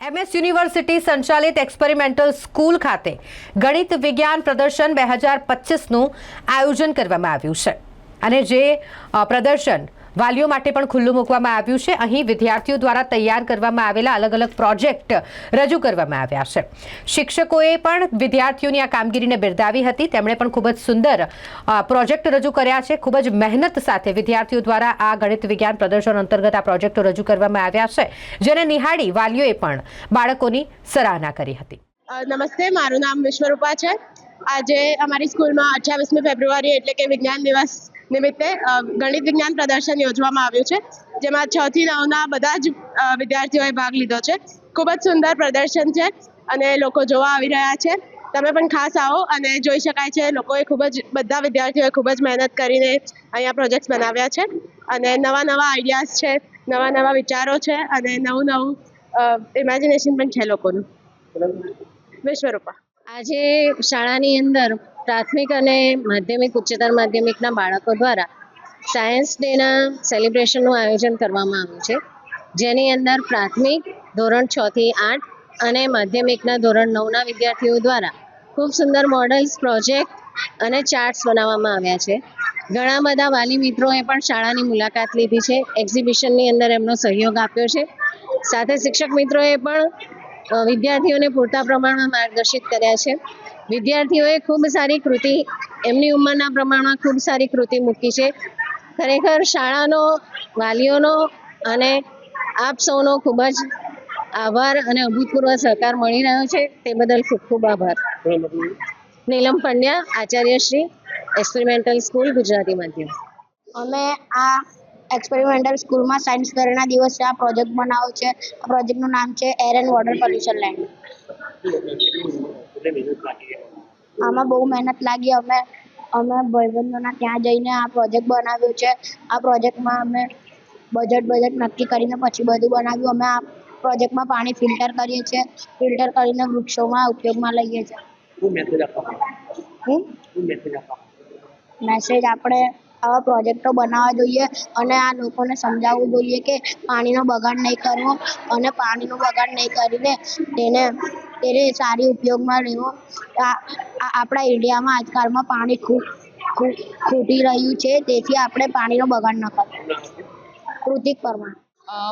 MS university સંચાલિત experimental school ખાતે ગણિત વિજ્ઞાન પ્રદર્શન બે હજાર પચીસનું આયોજન કરવામાં આવ્યું છે. અને જે પ્રદર્શન વાલીઓ માટે પણ ખુલ્લું મૂકવામાં આવ્યું છે. અહીં વિદ્યાર્થીઓ દ્વારા તૈયાર કરવામાં આવેલા અલગ અલગ પ્રોજેક્ટ રજૂ કરવામાં આવ્યા છે. શિક્ષકોએ પણ વિદ્યાર્થીઓની આ કામગીરીને બિરદાવી હતી. તેમણે પણ ખૂબ જ સુંદર પ્રોજેક્ટ રજૂ કર્યા છે. ખૂબ જ મહેનત સાથે વિદ્યાર્થીઓ દ્વારા આ ગણિત વિજ્ઞાન પ્રદર્શન અંતર્ગત આ પ્રોજેક્ટો રજૂ કરવામાં આવ્યા છે, જેને નિહાળી વાલીઓએ પણ બાળકોની સરાહના કરી હતી. નમસ્તે. મારું નામ વિશ્વરૂપા છે. આજે અમારી સ્કૂલમાં અઠ્યાવીસમી ફેબ્રુઆરી એટલે કે વિજ્ઞાન દિવસ નિમિત્તે ગણિત વિજ્ઞાન પ્રદર્શન યોજવામાં આવ્યું છે જેમાં છ થી નવના બધા જ વિદ્યાર્થીઓએ ભાગ લીધો છે. ખૂબ જ સુંદર પ્રદર્શન છે અને લોકો જોવા આવી રહ્યા છે. તમે પણ ખાસ આવો અને જોઈ શકાય છે લોકોએ ખૂબ જ બધા વિદ્યાર્થીઓએ ખૂબ જ મહેનત કરીને અહીંયા પ્રોજેક્ટ્સ બનાવ્યા છે અને નવા નવા આઈડિયાઝ છે નવા નવા વિચારો છે અને નવું નવું ઇમેજિનેશન પણ છે લોકોનું. વિશ્વરૂપા. આજે શાળાની અંદર પ્રાથમિક અને માધ્યમિક, ઉચ્ચતર માધ્યમિકના બાળકો દ્વારા સાયન્સ ડેના સેલિબ્રેશનનું આયોજન કરવામાં આવ્યું છે. જેની અંદર પ્રાથમિક ધોરણ છ થી આઠ અને માધ્યમિકના ધોરણ નવના વિદ્યાર્થીઓ દ્વારા ખૂબ સુંદર મોડલ્સ, પ્રોજેક્ટ અને ચાર્ટ્સ બનાવવામાં આવ્યા છે. ઘણા બધા વાલી મિત્રોએ પણ શાળાની મુલાકાત લીધી છે. એક્ઝિબિશનની અંદર એમનો સહયોગ આપ્યો છે. સાથે શિક્ષક મિત્રોએ પણ વિદ્યાર્થીઓને પૂરતા પ્રમાણમાં માર્ગદર્શિત કર્યા છે. વિદ્યાર્થીઓએ ખૂબ સારી કૃતિ, એમની ઉંમરના પ્રમાણમાં ખૂબ સારી કૃતિ મૂકી છે. ખરેખર શાળાનો, વાલીઓનો અને આપ સૌનો ખૂબ જ આભાર અને અભૂતપૂર્વ સહકાર મળી રહ્યો છે. તે બદલ ખૂબ ખૂબ આભાર. નીલમ પંડ્યા, આચાર્ય શ્રી એક્સપેરિમેન્ટલ સ્કૂલ ગુજરાતી માધ્યમ. અમે આ એક્સપેરિમેન્ટલ સ્કૂલમાં સાયન્સ ફેરના દિવસે આ પ્રોજેક્ટ બનાવ્યો છે. આ પ્રોજેક્ટનું નામ છે air and water pollution land આમાં બહુ મહેનત લાગી. અમે અમે ભાઈબંધોના ત્યાં જઈને આ પ્રોજેક્ટ બનાવ્યો છે. આ પ્રોજેક્ટમાં અમે બજેટ બજેટ નક્કી કરીને પછી બધું બનાવ્યું. અમે આ પ્રોજેક્ટમાં પાણી ફિલ્ટર કરીએ છીએ. ફિલ્ટર કરીને વૃક્ષોમાં ઉપયોગમાં લઈએ છીએ. મેસેજ આપણે આવા પ્રોજેક્ટો બનાવવા જોઈએ અને આ લોકોને સમજાવવું જોઈએ કે પાણીનો બગાડ નહીં કરવો અને પાણીનો બગાડ નહીં કરીને તેને તેને સારી ઉપયોગમાં લેવો આપણા ઇન્ડિયામાં આજકાલમાં પાણી ખૂબ ખૂબ ખૂટી રહ્યું છે. તેથી આપણે પાણીનો બગાડ ન કરવો કૃતિક પરમાર.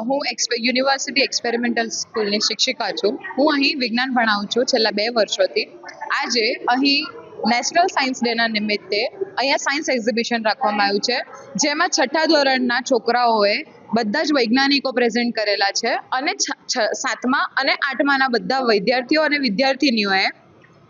હું યુનિવર્સિટી એક્સપેરિમેન્ટલ સ્કૂલની શિક્ષિકા છું. હું અહીં વિજ્ઞાન ભણાવું છું છેલ્લા બે વર્ષોથી. આજે અહીં નેશનલ સાયન્સ ડેના નિમિત્તે અહીંયા સાયન્સ એક્ઝિબિશન રાખવામાં આવ્યું છે. જેમાં છઠ્ઠા ધોરણના છોકરાઓએ બધા જ વૈજ્ઞાનિકો પ્રેઝન્ટ કરેલા છે અને સાતમા અને આઠમાના બધા વિદ્યાર્થીઓ અને વિદ્યાર્થિનીઓએ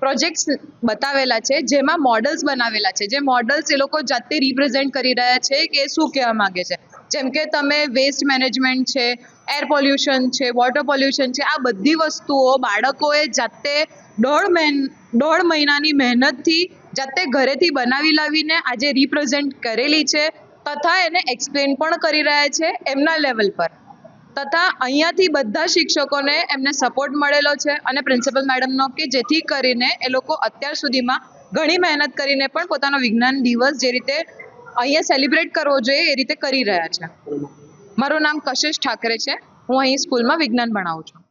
પ્રોજેક્ટ્સ બતાવેલા છે, જેમાં મોડલ્સ બનાવેલા છે. જે મોડલ્સ એ લોકો જાતે રિપ્રેઝેન્ટ કરી રહ્યા છે કે શું કહેવા માંગે છે. જેમ કે તમે વેસ્ટ મેનેજમેન્ટ છે એર પોલ્યુશન છે વોટર પોલ્યુશન છે, આ બધી વસ્તુઓ બાળકોએ જાતે દોઢ મહિન, દોઢ મહિનાની મહેનતથી જાતે ઘરેથી બનાવી લાવીને આજે રિપ્રેઝેન્ટ કરેલી છે તથા એને એક્સપ્લેન પણ કરી રહ્યા છે એમના લેવલ પર. તથા અહીંયાથી બધા શિક્ષકોને એમને સપોર્ટ મળેલો છે અને પ્રિન્સિપલ મેડમનો કે જેથી કરીને એ લોકો અત્યાર સુધીમાં ઘણી મહેનત કરીને પણ પોતાનો વિજ્ઞાન દિવસ જે રીતે અહીંયા સેલિબ્રેટ કરવો જોઈએ એ રીતે કરી રહ્યા છે. મારું નામ કશિશ ઠાકરે છે. હું અહીં સ્કૂલમાં વિજ્ઞાન ભણાવું છું.